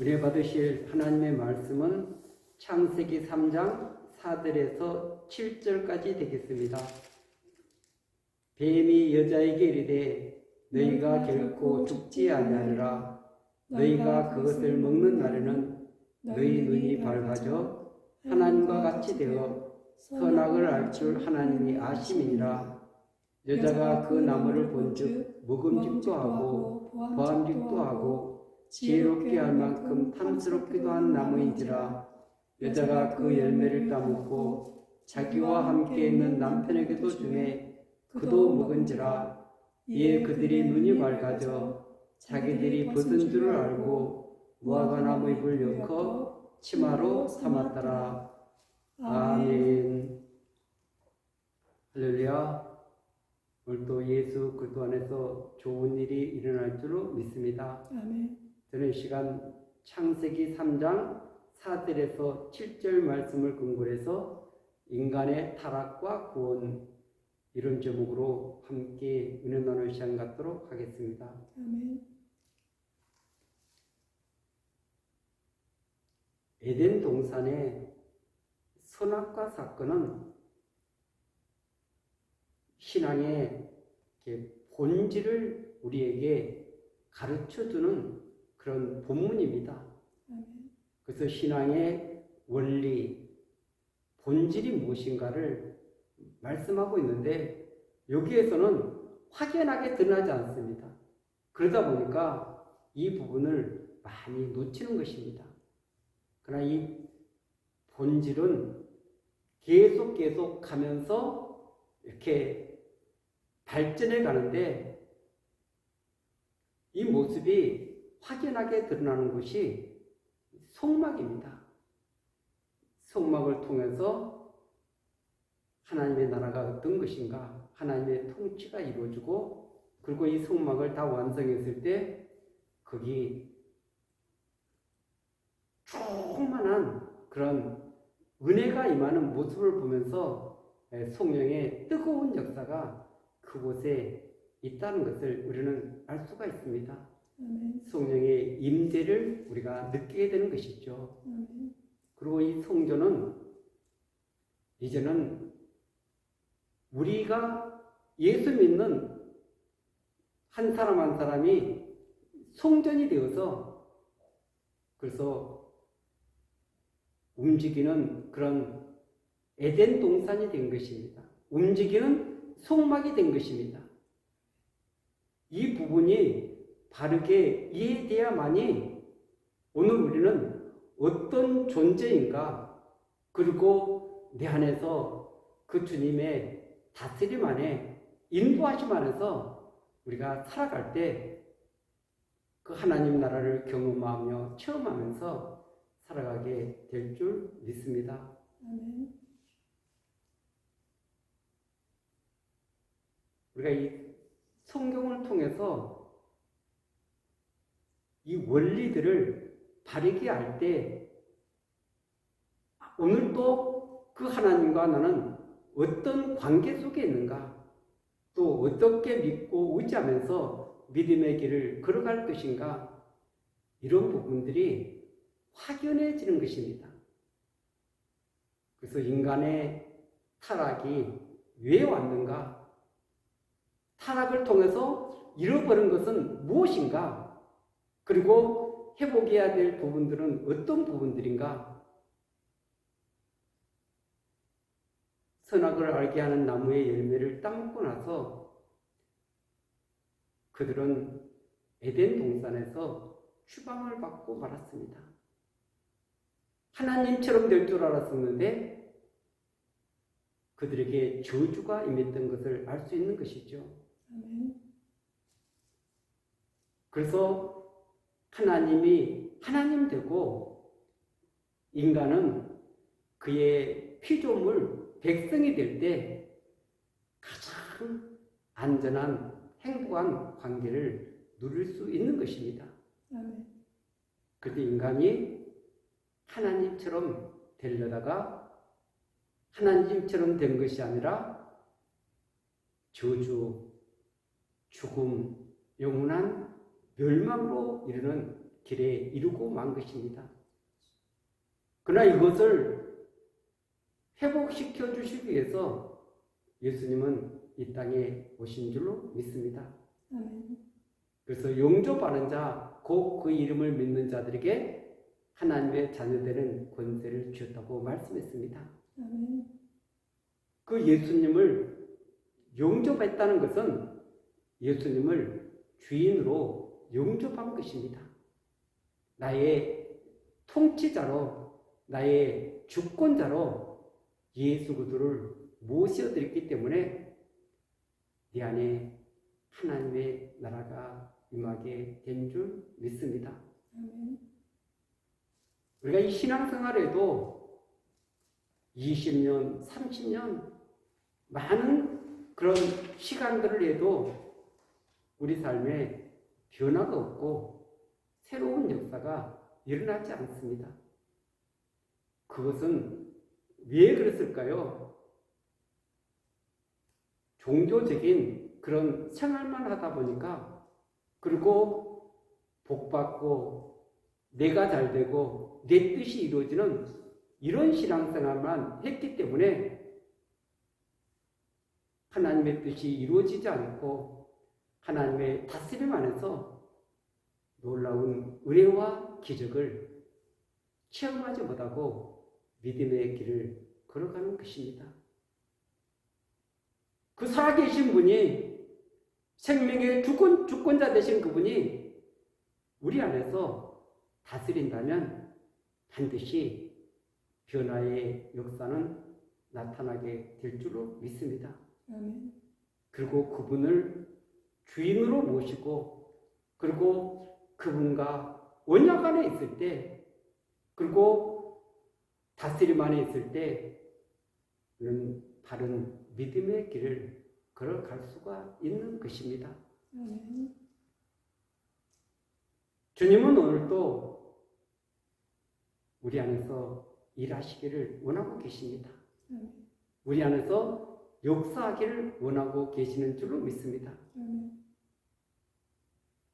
은혜 받으실 하나님의 말씀은 창세기 3장 4절에서 7절까지 되겠습니다. 뱀이 여자에게 이르되 너희가 결코 죽지 아니하리라. 너희가 그것을 먹는 날에는 너희 눈이 밝아져 하나님과 같이 되어 선악을 알 줄 하나님이 아심이니라. 여자가 그 나무를 본즉 먹음직도 하고 보암직도 하고 지혜롭게 할 만큼 탐스럽기도 한 나무인지라. 여자가 그 열매를 따먹고 자기와 함께 있는 남편에게도 주매 그도 먹은지라. 이에 그들이 눈이 밝아져 자기들이 벗은 줄을 알고 무화과 나무 잎을 엮어 치마로 삼았더라. 아멘. 할렐루야. 오늘 또 예수 그리스도 안에서 좋은 일이 일어날 줄로 믿습니다. 아멘. 저는 이 시간 창세기 3장 4절에서 7절 말씀을 근거로 해서 인간의 타락과 구원 이런 제목으로 함께 은혜 나눌 시간 갖도록 하겠습니다. 아멘. 에덴 동산의 선악과 사건은 신앙의 본질을 우리에게 가르쳐 주는 그런 본문입니다. 그래서 신앙의 원리, 본질이 무엇인가를 말씀하고 있는데 여기에서는 확연하게 드러나지 않습니다. 그러다 보니까 이 부분을 많이 놓치는 것입니다. 그러나 이 본질은 계속 계속 가면서 이렇게 발전해 가는데 이 모습이 확연하게 드러나는 것이 속막입니다. 속막을 통해서 하나님의 나라가 어떤 것인가, 하나님의 통치가 이루어지고, 그리고 이 속막을 다 완성했을 때, 거기 충만한 그런 은혜가 임하는 모습을 보면서 예, 성령의 뜨거운 역사가 그곳에 있다는 것을 우리는 알 수가 있습니다. 성령의 임재를 우리가 느끼게 되는 것이죠. 그리고 이 성전은 이제는 우리가 예수 믿는 한 사람 한 사람이 성전이 되어서 그래서 움직이는 그런 에덴 동산이 된 것입니다. 움직이는 속막이 된 것입니다. 이 부분이 바르게 이해돼야만이 오늘 우리는 어떤 존재인가 그리고 내 안에서 그 주님의 다스림 안에 인도하심 안에서 우리가 살아갈 때 그 하나님 나라를 경험하며 체험하면서 살아가게 될 줄 믿습니다. 아멘. 우리가 이 성경을 통해서 이 원리들을 바르게 알 때 오늘 또그 하나님과 나는 어떤 관계 속에 있는가 또 어떻게 믿고 의지하면서 믿음의 길을 걸어갈 것인가 이런 부분들이 확연해지는 것입니다. 그래서 인간의 타락이 왜 왔는가 타락을 통해서 잃어버린 것은 무엇인가? 그리고 회복해야 될 부분들은 어떤 부분들인가? 선악을 알게 하는 나무의 열매를 따먹고 나서 그들은 에덴 동산에서 추방을 받고 말았습니다. 하나님처럼 될 줄 알았었는데 그들에게 저주가 임했던 것을 알 수 있는 것이죠. 그래서 하나님이 하나님 되고 인간은 그의 피조물 백성이 될 때 가장 안전한 행복한 관계를 누릴 수 있는 것입니다. 그런데 인간이 하나님처럼 되려다가 하나님처럼 된 것이 아니라 저주, 죽음, 영원한 멸망으로 이르는 길에 이루고 만 것입니다. 그러나 이것을 회복시켜 주시기 위해서 예수님은 이 땅에 오신 줄로 믿습니다. 그래서 용접하는 자, 곧 그 이름을 믿는 자들에게 하나님의 자녀되는 권세를 주었다고 말씀했습니다. 그 예수님을 용접했다는 것은 예수님을 주인으로 용접한 것입니다. 나의 통치자로, 나의 주권자로 예수 그리스도를 모셔드렸기 때문에 네 안에 하나님의 나라가 임하게 된 줄 믿습니다. 우리가 이 신앙생활에도 20년, 30년 많은 그런 시간들을 해도 우리 삶에 변화가 없고 새로운 역사가 일어나지 않습니다. 그것은 왜 그랬을까요? 종교적인 그런 생활만 하다 보니까 그리고 복받고 내가 잘 되고 내 뜻이 이루어지는 이런 신앙생활만 했기 때문에 하나님의 뜻이 이루어지지 않고 하나님의 다스림 안에서 놀라운 은혜와 기적을 체험하지 못하고 믿음의 길을 걸어가는 것입니다. 그 살아계신 분이 생명의 주권, 주권자 되신 그분이 우리 안에서 다스린다면 반드시 변화의 역사는 나타나게 될 줄로 믿습니다. 아멘. 그리고 그분을 주인으로 모시고 그리고 그분과 언약 안에 있을 때 그리고 다스림 안에 있을 때는 바른 믿음의 길을 걸어갈 수가 있는 것입니다. 주님은 오늘도 우리 안에서 일하시기를 원하고 계십니다. 우리 안에서 역사하기를 원하고 계시는 줄로 믿습니다.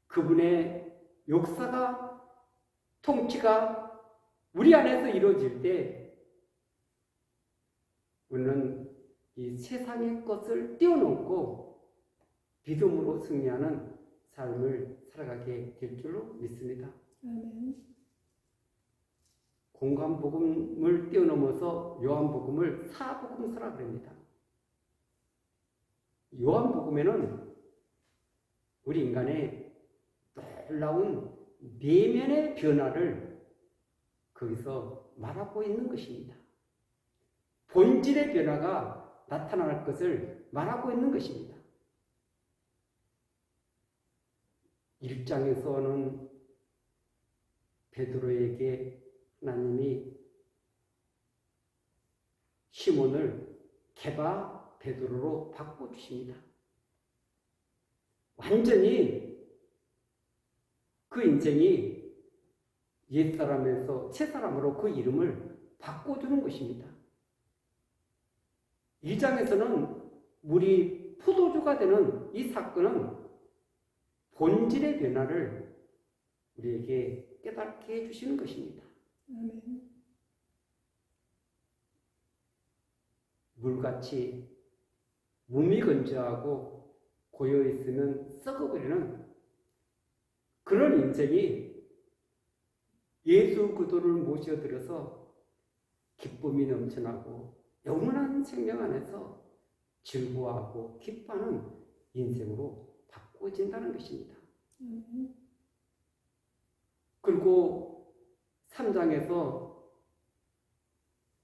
그분의 역사가 통치가 우리 안에서 이루어질 때 우리는 이 세상의 것을 뛰어넘고 믿음으로 승리하는 삶을 살아가게 될 줄로 믿습니다. 공간복음을 뛰어넘어서 요한복음을 사복음서라 그럽니다. 요한복음에는 우리 인간의 놀라운 내면의 변화를 거기서 말하고 있는 것입니다. 본질의 변화가 나타날 것을 말하고 있는 것입니다. 1장에서는 베드로에게 하나님이 시몬을 개바 베드로로 바꿔 주십니다. 완전히 그 인생이 옛사람에서 새사람으로 그 이름을 바꿔주는 것입니다. 2장에서는 물이 포도주가 되는 이 사건은 본질의 변화를 우리에게 깨닫게 해주시는 것입니다. 물같이 무미건조하고 고여 있으면 썩어버리는 그런 인생이 예수 그도를 모셔들어서 기쁨이 넘쳐나고 영원한 생명 안에서 즐거워하고 기뻐하는 인생으로 바꿔진다는 것입니다. 그리고 3장에서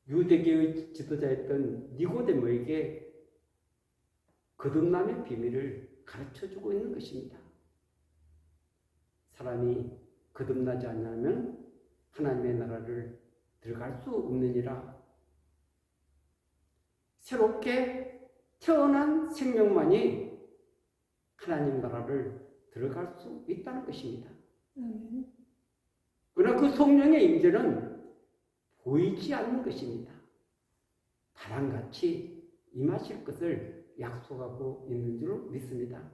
유대계의 지도자였던 니고데모에게 거듭남의 비밀을 가르쳐 주고 있는 것입니다. 사람이 거듭나지 않으면 하나님의 나라를 들어갈 수 없느니라. 새롭게 태어난 생명만이 하나님 나라를 들어갈 수 있다는 것입니다. 아멘. 그러나 그 성령의 임재는 보이지 않는 것입니다. 바람같이 임하실 것을 약속하고 있는 줄 믿습니다.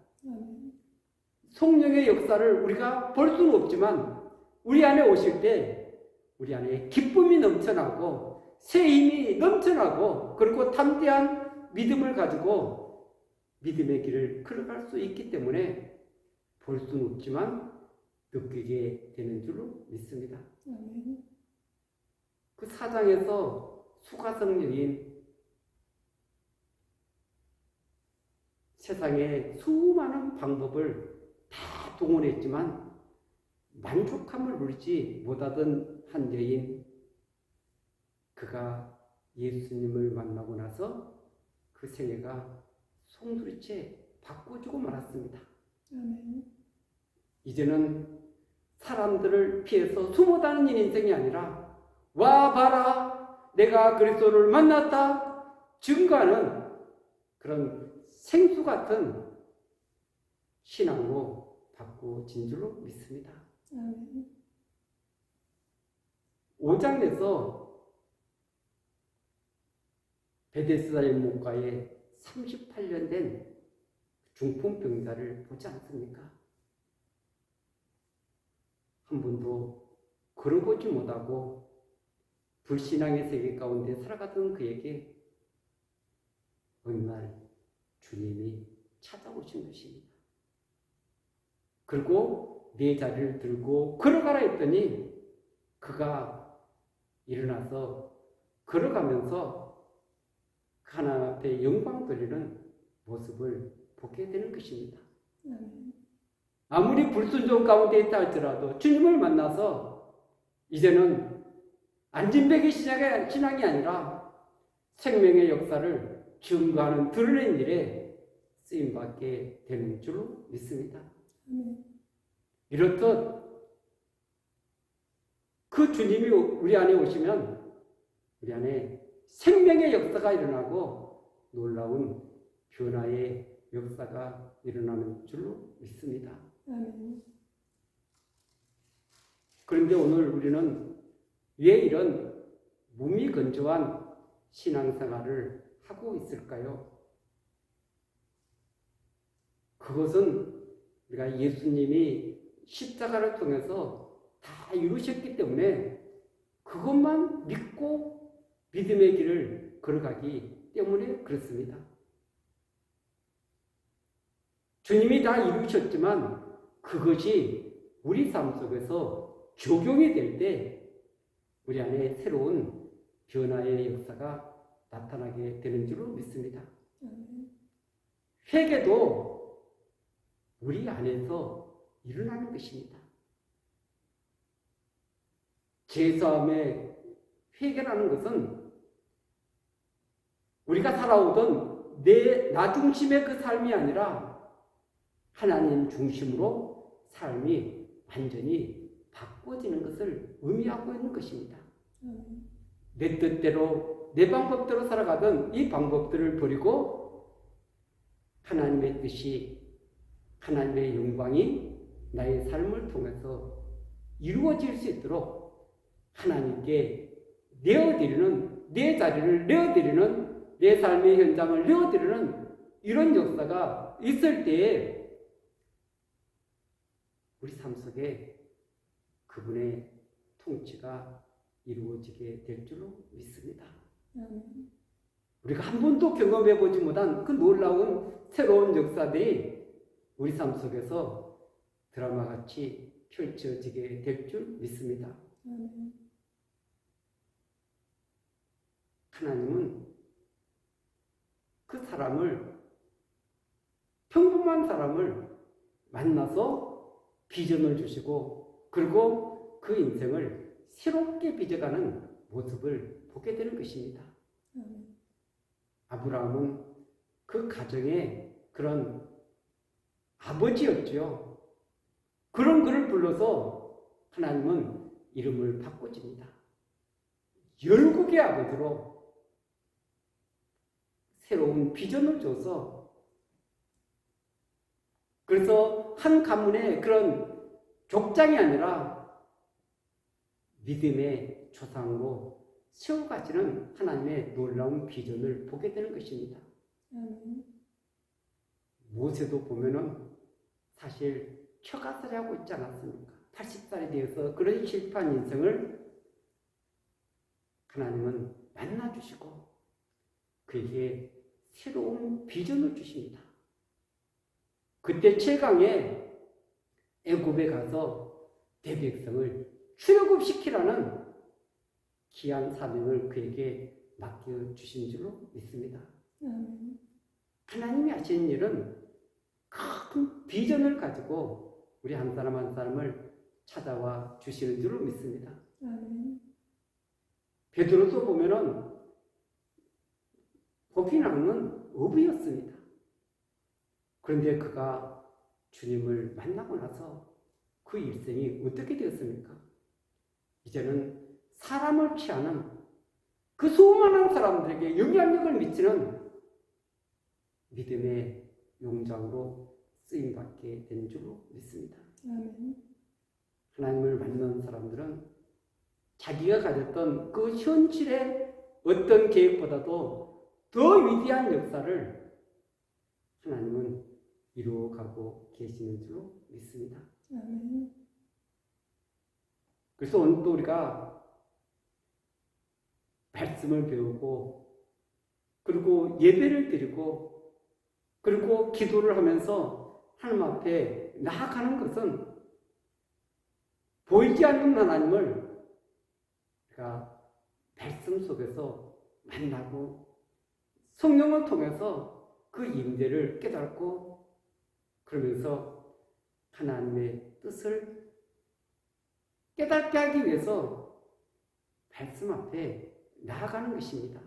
성령의 역사를 우리가 볼 수는 없지만 우리 안에 오실 때 우리 안에 기쁨이 넘쳐나고 새 힘이 넘쳐나고 그리고 담대한 믿음을 가지고 믿음의 길을 걸어갈 수 있기 때문에 볼 수는 없지만 느끼게 되는 줄로 믿습니다. 그 사장에서 수가성 여인 세상에 수많은 방법을 다 동원했지만 만족함을 누리지 못하던 한 여인 그가 예수님을 만나고 나서 그 생애가 송두리째 바꿔주고 말았습니다. 아멘. 이제는 사람들을 피해서 숨어 다니는 인생이 아니라 와 봐라 내가 그리스도를 만났다 증거하는 그런 생수 같은 신앙으로 바꾸어진 줄로 믿습니다. 아멘. 5장에서 베데스다의 목가에 38년 된 중풍 병자를 보지 않습니까? 한 번도 걸어보지 못하고 불신앙의 세계 가운데 살아가던 그에게 어느 날 주님이 찾아오신 것입니다. 그리고 네 자리를 들고 걸어가라 했더니 그가 일어나서 걸어가면서 하나님 앞에 영광 돌리는 모습을 보게 되는 것입니다. 아멘. 아무리 불순종 가운데 있다 할지라도 주님을 만나서 이제는 안진백의 시작의 신앙이 아니라 생명의 역사를 증거하는 드러낸 일에 쓰임 받게 되는 줄로 믿습니다. 아멘. 이렇듯 그 주님이 우리 안에 오시면 우리 안에 생명의 역사가 일어나고 놀라운 변화의 역사가 일어나는 줄로 믿습니다. 그런데 오늘 우리는 왜 이런 몸이 건조한 신앙생활을 하고 있을까요? 그것은 우리가 예수님이 십자가를 통해서 다 이루셨기 때문에 그것만 믿고 믿음의 길을 걸어가기 때문에 그렇습니다. 주님이 다 이루셨지만 그것이 우리 삶 속에서 적용이 될 때 우리 안에 새로운 변화의 역사가 나타나게 되는 줄로 믿습니다. 회개도 우리 안에서 일어나는 것입니다. 제사함의 회개라는 것은 우리가 살아오던 내, 나 중심의 그 삶이 아니라 하나님 중심으로 삶이 완전히 바꿔지는 것을 의미하고 있는 것입니다. 내 뜻대로 내 방법대로 살아가던 이 방법들을 버리고 하나님의 뜻이 하나님의 영광이 나의 삶을 통해서 이루어질 수 있도록 하나님께 내어드리는 내 자리를 내어드리는 내 삶의 현장을 내어드리는 이런 역사가 있을 때에 우리 삶 속에 그분의 통치가 이루어지게 될 줄로 믿습니다. 우리가 한 번도 경험해 보지 못한 그 놀라운 새로운 역사들이 우리 삶 속에서 드라마 같이 펼쳐지게 될 줄 믿습니다. 하나님은 그 사람을 평범한 사람을 만나서 비전을 주시고 그리고 그 인생을 새롭게 빚어가는 모습을 보게 되는 것입니다. 아브라함은 그 가정의 그런 아버지였죠. 그런 그를 불러서 하나님은 이름을 바꿔줍니다. 열국의 아버지로 새로운 비전을 줘서 그래서 한 가문의 그런 족장이 아니라 믿음의 조상으로 세워가지는 하나님의 놀라운 비전을 보게 되는 것입니다. 모세도 보면은 사실 처가살이 하고 있지 않았습니까? 80살이 되어서 그런 실패한 인생을 하나님은 만나주시고 그에게 새로운 비전을 주십니다. 그때 최강의 애굽에 가서 대백성을 출애굽시키라는 귀한 사명을 그에게 맡겨 주신 줄로 믿습니다. 아멘. 하나님이 하시는 일은 큰 비전을 가지고 우리 한 사람 한 사람을 찾아와 주시는 줄로 믿습니다. 아멘. 베드로서 보면은 복이 나는 어부였습니다. 그런데 그가 주님을 만나고 나서 그 일생이 어떻게 되었습니까? 이제는 사람을 취하는 그 수많은 사람들에게 영향력을 미치는 믿음의 용장으로 쓰임 받게 된 줄로 믿습니다. 아멘. 하나님을 만난 사람들은 자기가 가졌던 그 현실의 어떤 계획보다도 더 위대한 역사를 하나님은 이루어가고 계시는 줄로 믿습니다. 아멘. 그래서 오늘 또 우리가 말씀을 배우고 그리고 예배를 드리고 그리고 기도를 하면서 하나님 앞에 나아가는 것은 보이지 않는 하나님을 우리가 말씀 속에서 만나고 성령을 통해서 그 임재를 깨닫고 그러면서 하나님의 뜻을 깨닫게 하기 위해서 말씀 앞에 나아가는 것입니다.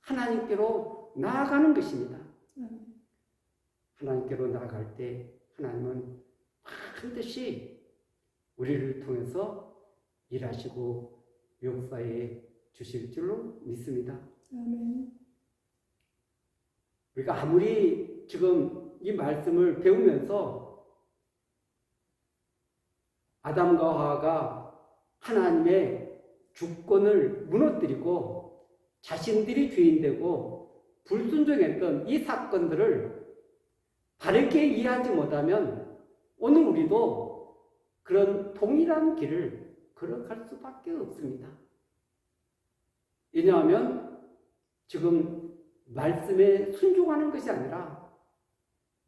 하나님께로 나아가는 것입니다. 아멘. 하나님께로 나아갈 때 하나님은 반드시 우리를 통해서 일하시고 역사에 주실 줄로 믿습니다. 아멘. 우리가 아무리 지금 이 말씀을 배우면서 아담과 하와가 하나님의 주권을 무너뜨리고 자신들이 주인되고 불순종했던 이 사건들을 바르게 이해하지 못하면 오늘 우리도 그런 동일한 길을 걸어갈 수밖에 없습니다. 왜냐하면 지금 말씀에 순종하는 것이 아니라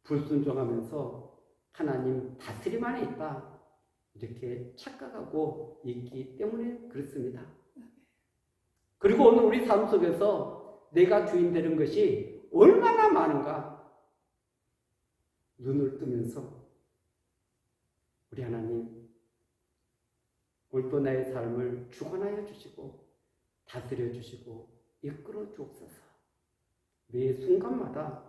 불순종하면서 하나님 다스림 안에 있다. 이렇게 착각하고 있기 때문에 그렇습니다. 그리고 오늘 우리 삶 속에서 내가 주인 되는 것이 얼마나 많은가 눈을 뜨면서 우리 하나님 오늘도 나의 삶을 주관하여 주시고 다스려 주시고 이끌어 주옵소서 매 순간마다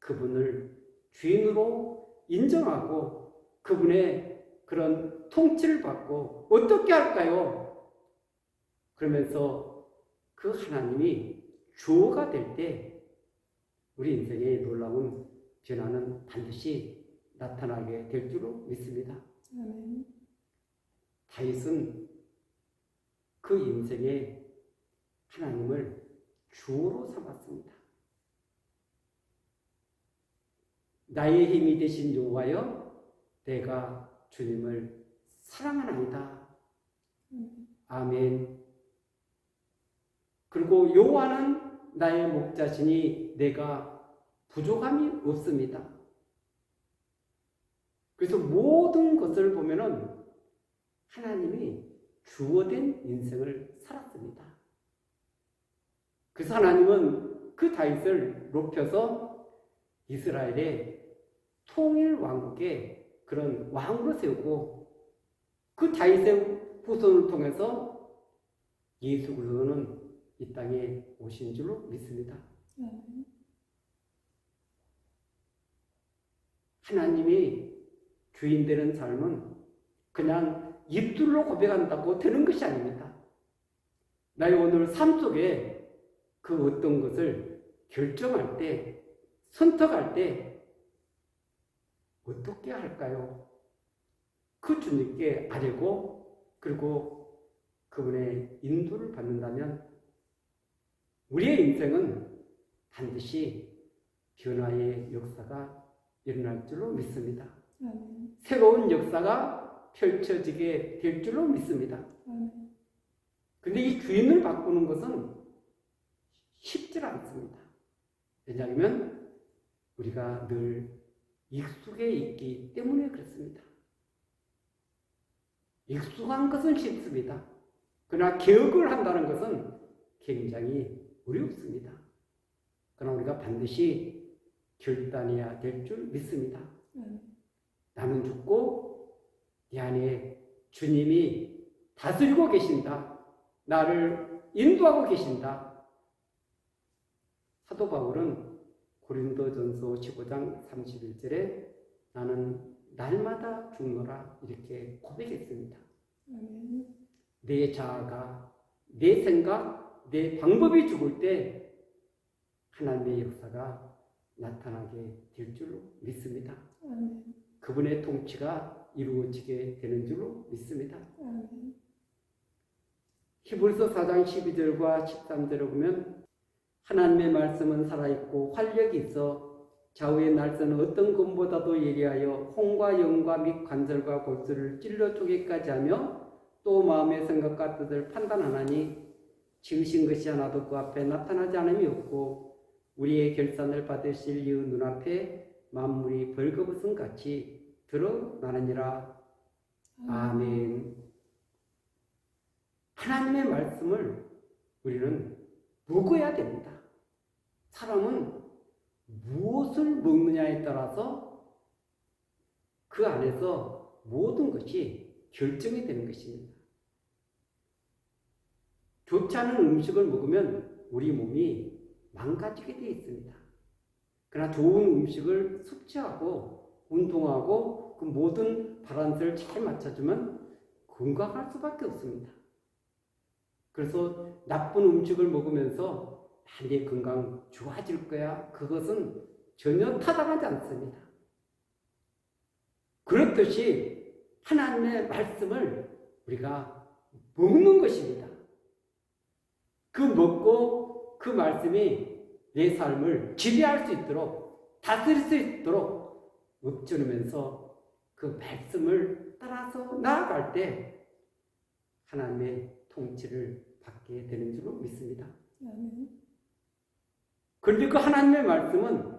그분을 주인으로 인정하고 그분의 그런 통치를 받고 어떻게 할까요? 그러면서 그 하나님이 주어가 될 때 우리 인생의 놀라운 변화는 반드시 나타나게 될 줄로 믿습니다. 아멘. 다윗은 그 인생에 하나님을 주어로 삼았습니다. 나의 힘이 되신 여호와여 내가 주님을 사랑하나이다. 아멘. 그리고 여호와는 나의 목자시니 내가 부족함이 없습니다. 그래서 모든 것을 보면은 하나님이 주어된 인생을 살았습니다. 그래서 하나님은 그 다윗을 높여서 이스라엘의 통일 왕국의 그런 왕으로 세우고 그 다윗의 후손을 통해서 예수 그리스도는 이 땅에 오신 줄로 믿습니다. 아 하나님이 주인 되는 삶은 그냥 입술로 고백한다고 되는 것이 아닙니다. 나의 오늘 삶 속에 그 어떤 것을 결정할 때, 선택할 때 어떻게 할까요? 그 주님께 아뢰고 그리고 그분의 인도를 받는다면 우리의 인생은 반드시 변화의 역사가 일어날 줄로 믿습니다. 아멘. 새로운 역사가 펼쳐지게 될 줄로 믿습니다. 아멘. 근데 이 주인을 바꾸는 것은 쉽지 않습니다. 왜냐하면 우리가 늘 익숙해 있기 때문에 그렇습니다. 익숙한 것은 쉽습니다. 그러나 개혁을 한다는 것은 굉장히 어렵습니다. 그러나 우리가 반드시 결단해야 될 줄 믿습니다. 아멘. 나는 죽고 내 안에 주님이 다스리고 계신다. 나를 인도하고 계신다. 사도 바울은 고린도전서 15장 31절에 나는 날마다 죽노라 이렇게 고백했습니다. 내 자아가 내 생각, 내 방법이 죽을 때 하나님의 역사가 나타나게 될 줄로 믿습니다. 아멘. 그분의 통치가 이루어지게 되는 줄로 믿습니다. 아멘. 히브리서 4장 12절과 13절을 보면 하나님의 말씀은 살아있고 활력이 있어 좌우의 날선은 어떤 검보다도 예리하여 홍과 영과 및 관절과 골수를 찔러 쪼개까지 하며 또 마음의 생각과 뜻을 판단하나니 지으신 것이 하나도 그 앞에 나타나지 않음이 없고 우리의 결산을 받으실 이의 눈앞에 만물이 벌거벗은 같이 드러나느니라 아멘. 하나님의 말씀을 우리는 먹어야 됩니다. 사람은 무엇을 먹느냐에 따라서 그 안에서 모든 것이 결정이 되는 것입니다. 좋지 않은 음식을 먹으면 우리 몸이 망가지게 되어 있습니다. 그러나 좋은 음식을 섭취하고 운동하고 그 모든 바란스를 잘 맞춰주면 건강할 수밖에 없습니다. 그래서 나쁜 음식을 먹으면서 아, 내 건강 좋아질 거야. 그것은 전혀 타당하지 않습니다. 그렇듯이 하나님의 말씀을 우리가 먹는 것입니다. 그 먹고 그 말씀이 내 삶을 지배할 수 있도록 다스릴 수 있도록 읊조르면서 그 말씀을 따라서 나아갈 때 하나님의 통치를 받게 되는 줄로 믿습니다. 그런데 그 하나님의 말씀은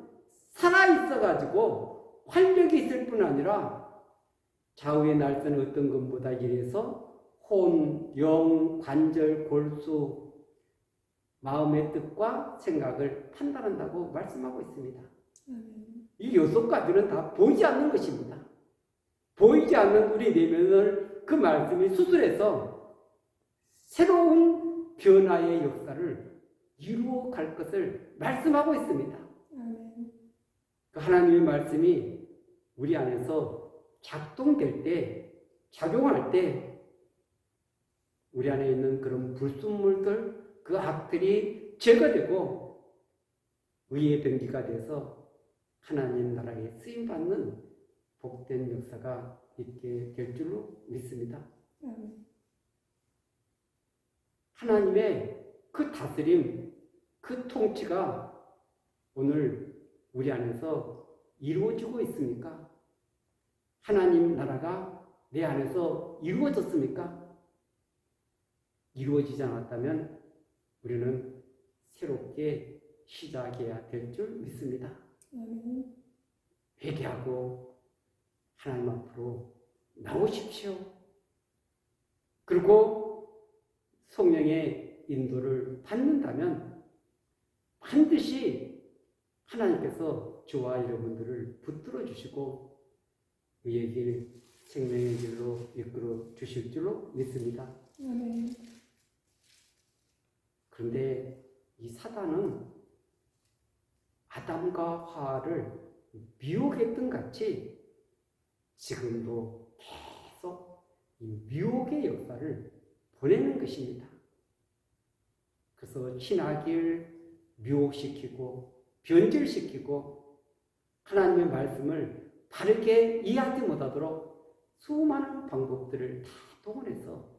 살아있어 가지고 활력이 있을 뿐 아니라 좌우의 날선 어떤 것보다 이래서 혼, 영, 관절, 골수, 마음의 뜻과 생각을 판단한다고 말씀하고 있습니다. 아멘. 이 여섯 가지는 다 보이지 않는 것입니다. 보이지 않는 우리 내면을 그 말씀이 수술해서 새로운 변화의 역사를 이루어 갈 것을 말씀하고 있습니다. 아멘. 그 하나님의 말씀이 우리 안에서 작동될 때, 작용할 때, 우리 안에 있는 그런 불순물들, 그 악들이 제거되고, 의의 병기가 돼서 하나님 나라에 쓰임 받는 복된 역사가 있게 될 줄로 믿습니다. 하나님의 그 다스림, 그 통치가 오늘 우리 안에서 이루어지고 있습니까? 하나님 나라가 내 안에서 이루어졌습니까? 이루어지지 않았다면 우리는 새롭게 시작해야 될 줄 믿습니다. 회개하고 하나님 앞으로 나오십시오. 그리고 성령의 인도를 받는다면 반드시 하나님께서 저와 여러분들을 붙들어 주시고 의의 길, 생명의 길로 이끌어 주실 줄로 믿습니다. 아멘. 그런데 이 사단은 아담과 하와를 미혹했던 같이 지금도 계속 이 미혹의 역사를 보내는 것입니다. 그래서 신학을 미혹시키고 변질시키고 하나님의 말씀을 바르게 이해하지 못하도록 수많은 방법들을 다 동원해서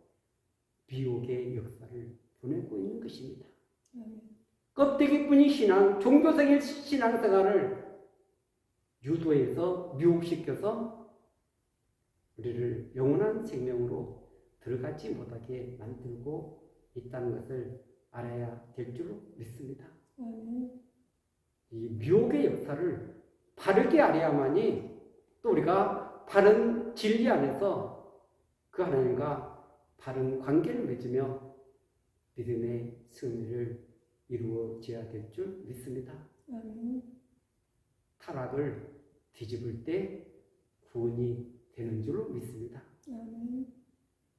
미혹의 역사를 보내고 있는 것입니다. 아멘. 껍데기뿐이 신앙, 종교적인 신앙생활을 유도해서 미혹시켜서 우리를 영원한 생명으로 들어가지 못하게 만들고 있다는 것을 알아야 될 줄로 믿습니다. 아멘. 이 미혹의 역사를 바르게 알아야만이 또 우리가 바른 진리 안에서 그 하나님과 바른 관계를 맺으며 믿음의 승리를 이루어져야 될 줄 믿습니다. 타락을 뒤집을 때 구원이 되는 줄로 믿습니다.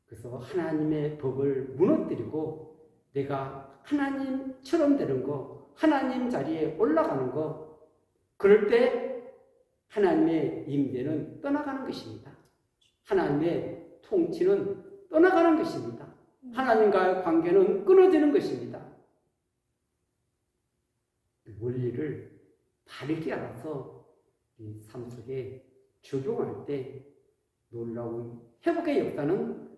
그래서 하나님의 법을 무너뜨리고 내가 하나님처럼 되는 거, 하나님 자리에 올라가는 거, 그럴 때 하나님의 임재는 떠나가는 것입니다. 하나님의 통치는 떠나가는 것입니다. 하나님과의 관계는 끊어지는 것입니다. 그 원리를 바르게 알아서 이 삶 속에 적용할 때 놀라운 회복의 역사는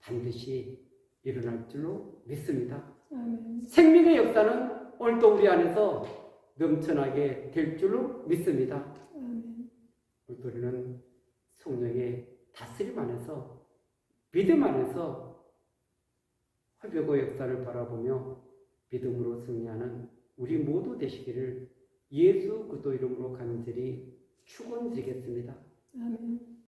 반드시 일어날 줄로 믿습니다. 아멘. 생명의 역사는 오늘도 우리 안에서 넘쳐나게 될 줄로 믿습니다. 아멘. 오늘도 우리는 성령의 다스림 안에서 믿음 안에서 회복의 역사를 바라보며 믿음으로 승리하는 우리 모두 되시기를 예수 그리스도 이름으로 간절히 축원드리겠습니다. 아멘.